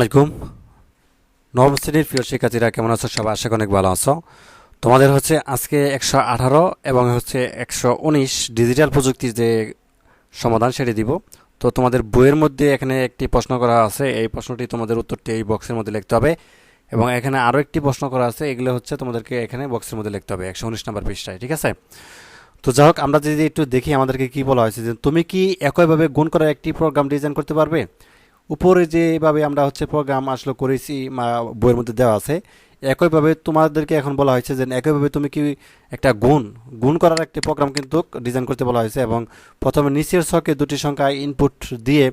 আলাইকুম। নবম শ্রেণির প্রিয় শিক্ষার্থীরা, কেমন আছো? সবাই আশা অনেক ভালো আছো। তোমাদের হচ্ছে আজকে একশো আঠারো এবং হচ্ছে একশো উনিশ ডিজিটাল প্রযুক্তির যে সমাধান, সেটি দিব। তো তোমাদের বইয়ের মধ্যে এখানে একটি প্রশ্ন করা আছে। এই প্রশ্নটি তোমাদের উত্তরটি এই বক্সের মধ্যে লিখতে হবে এবং এখানে আরও একটি প্রশ্ন করা আছে। এগুলো হচ্ছে তোমাদেরকে এখানে বক্সের মধ্যে লিখতে হবে, একশো উনিশ নাম্বার পৃষ্ঠায়, ঠিক আছে? তো যাই হোক, আমরা যদি একটু দেখি আমাদেরকে কি বলা হয়েছে যে, তুমি কি একইভাবে গুণ করার একটি প্রোগ্রাম ডিজাইন করতে পারবে? উপরে যেভাবে আমরা হচ্ছে প্রোগ্রাম আসলে করেছি বইয়ের মধ্যে দেওয়া আছে, একইভাবে তোমাদেরকে এখন বলা হয়েছে যে একইভাবে তুমি কি একটা গুণ গুণ করার একটি প্রোগ্রাম কিন্তু ডিজাইন করতে বলা হয়েছে এবং প্রথমে নিচের ছকে দুটি সংখ্যা ইনপুট দিয়ে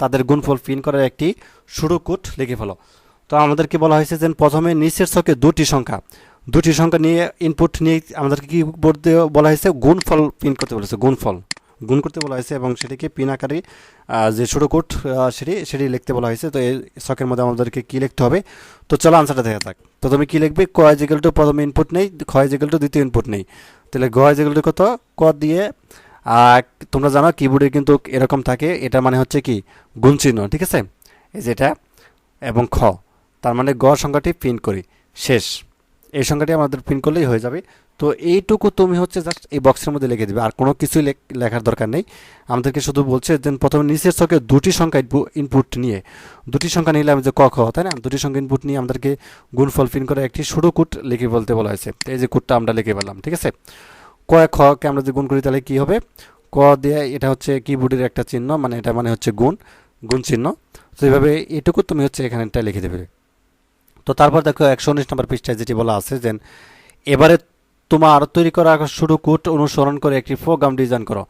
তাদের গুণফল প্রিন্ট করার একটি শুরু কোড লিখে ফেলো। তো আমাদেরকে বলা হয়েছে যে প্রথমে নিচের ছকে দুটি সংখ্যা দুটি সংখ্যা নিয়ে ইনপুট নিয়ে আমাদেরকে কি বলতে বলা হয়েছে? গুণফল প্রিন্ট করতে বলেছে, গুণফল। গুণ করতে বলা হয়েছে এবং সেটিকে পিন আকারে যে ছোটো কোট সেটি সেটি লিখতে বলা হয়েছে। তো এই শখের মধ্যে আমাদেরকে কী লিখতে হবে? তো চলো আনসারটা দেখা তো তুমি কী লিখবে? ক জিকেল টু প্রথমে ইনপুট নেই ক্ষয় জিকেল টু দ্বিতীয় ইনপুট নেই। তাহলে গ জিকেল টু কত? ক দিয়ে তোমরা জানো কিবোর্ডে কিন্তু এরকম থাকে এটা মানে হচ্ছে কি? গুণ চিহ্ন, ঠিক আছে? এই যেটা এবং খ। তার মানে গ সংখ্যাটি প্রিন্ট করি। শেষ। এই সংখ্যাটি আমাদের প্রিন্ট করলেই হয়ে যাবে। তো এইটুকু তুমি হচ্ছে জাস্ট এই বক্সের মধ্যে লিখে দিবে, আর কোনো কিছুই লেখ- লেখার দরকার নেই। আমাদেরকে শুধু বলছে যে প্রথমে নিচের ছকে দুটি সংখ্যা ইনপুট নিয়ে। দুটি সংখ্যা নিলে যে ক, খ, তাই না? দুটি সংখ্যা ইনপুট নিয়ে আমাদেরকে গুণফল প্রিন্ট করে একটি শুরু কুট লিখে বলতে বলা হয়েছে। এই যে কুটটা আমরা লিখে পেলাম ঠিক আছে? ক, খ কে আমরা যদি গুণ করি তাহলে কী হবে? ক দিয়ে এটা হচ্ছে কিবোর্ডের একটা চিহ্ন মানে এটা মানে হচ্ছে গুণ গুণ চিহ্ন। তো এইভাবে এটুকু তুমি হচ্ছে এখানেটা লিখে দেবে। তো তারপর দেখো একশো উনিশ নম্বর পৃষ্ঠায় যেটি বলা আছে যে এবারে তোমার তৈরি করা শুরু কোড অনুসরণ করে একটি প্রোগ্রাম ডিজাইন করো।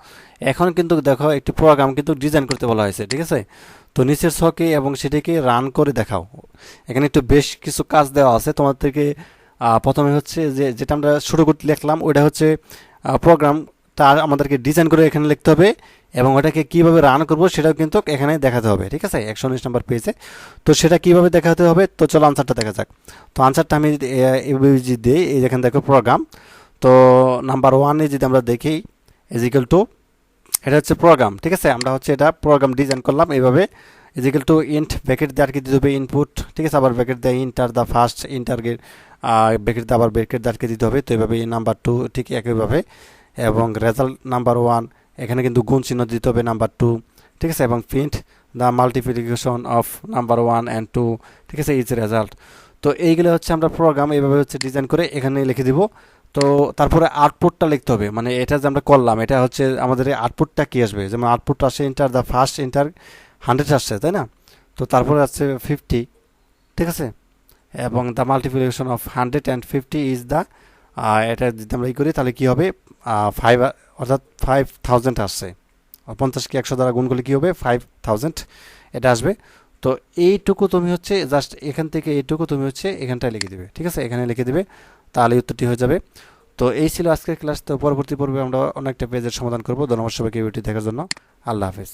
এখন কিন্তু দেখো, একটি প্রোগ্রাম কিন্তু ডিজাইন করতে বলা হয়েছে, ঠিক আছে? তো নিচের শখে এবং সেটিকে রান করে দেখাও। এখানে একটু বেশ কিছু কাজ দেওয়া আছে। তোমাদেরকে প্রথমে হচ্ছে যে, যেটা আমরা শুরু করতে লিখলাম, ওইটা হচ্ছে প্রোগ্রাম তার আমাদেরকে ডিজাইন করে এখানে লিখতে হবে। এবং ওটাকে কীভাবে রান করব সেটাও কিন্তু এখানে দেখাতে হবে, ঠিক আছে? একশো উনিশ নম্বর পেজে তো সেটা কীভাবে দেখাতে হবে? তো চলো আনসারটা দেখা যাক। তো আনসারটা আমি দিই, এই যেখানে দেখো প্রোগ্রাম তো নাম্বার ওয়ানে যদি আমরা দেখি ইজিক্যাল টু এটা হচ্ছে প্রোগ্রাম ঠিক আছে? আমরা হচ্ছে এটা প্রোগ্রাম ডিজাইন করলাম এইভাবে। ইজিক্যাল টু ইন্ট ব্যাকেট দিয়ে আর কি দিতে হবে ইনপুট ঠিক আছে? আবার ব্যাকেট দেয় ইন্টার দ্য ফার্স্ট ইন্টার গেট ব্যাকেট দিয়ে আবার ব্যাকেট দিয়ে আর কি দিতে হবে। তো এইভাবে নাম্বার টু ঠিক একইভাবে। এবং রেজাল্ট নাম্বার ওয়ান এখানে কিন্তু গুণ চিহ্ন দিতে হবে নাম্বার টু ঠিক আছে? এবং print the multiplication of number one and two ঠিক আছে? ইজ রেজাল্ট তো এইগুলো হচ্ছে আমরা প্রোগ্রাম এইভাবে হচ্ছে ডিজাইন করে এখানে লিখে দিব। তো তারপরে আউটপুটটা লিখতে হবে। মানে এটা যে আমরা করলাম, এটা হচ্ছে আমাদের আউটপুটটা কী আসবে? যেমন আউটপুট আসে enter the first enter hundred আসছে, তাই না? তো তারপরে আসছে ফিফটি ঠিক আছে? এবং the multiplication of hundred and fifty is the এটা যদি আমরা ই করি, তাহলে কী হবে? ফাইভ অর্থাৎ ফাইভ থাউজেন্ড আসছে। পঞ্চাশকে একশো দ্বারা গুণ করলে কী হবে? ফাইভ থাউজেন্ড এটা আসবে। তো এইটুকু তুমি হচ্ছে জাস্ট এখান থেকে এইটুকু তুমি হচ্ছে এখানটায় লিখে দেবে। ঠিক আছে? এখানে লিখে দেবে। তাহলে উত্তরটি হয়ে যাবে। তো এই ছিল আজকের ক্লাস তো পরবর্তী পর্বে আমরা অনেকটা পেজের সমাধান করব। ধন্যবাদ সবাইকে ভিডিওটি দেখার জন্য। আল্লাহ হাফেজ।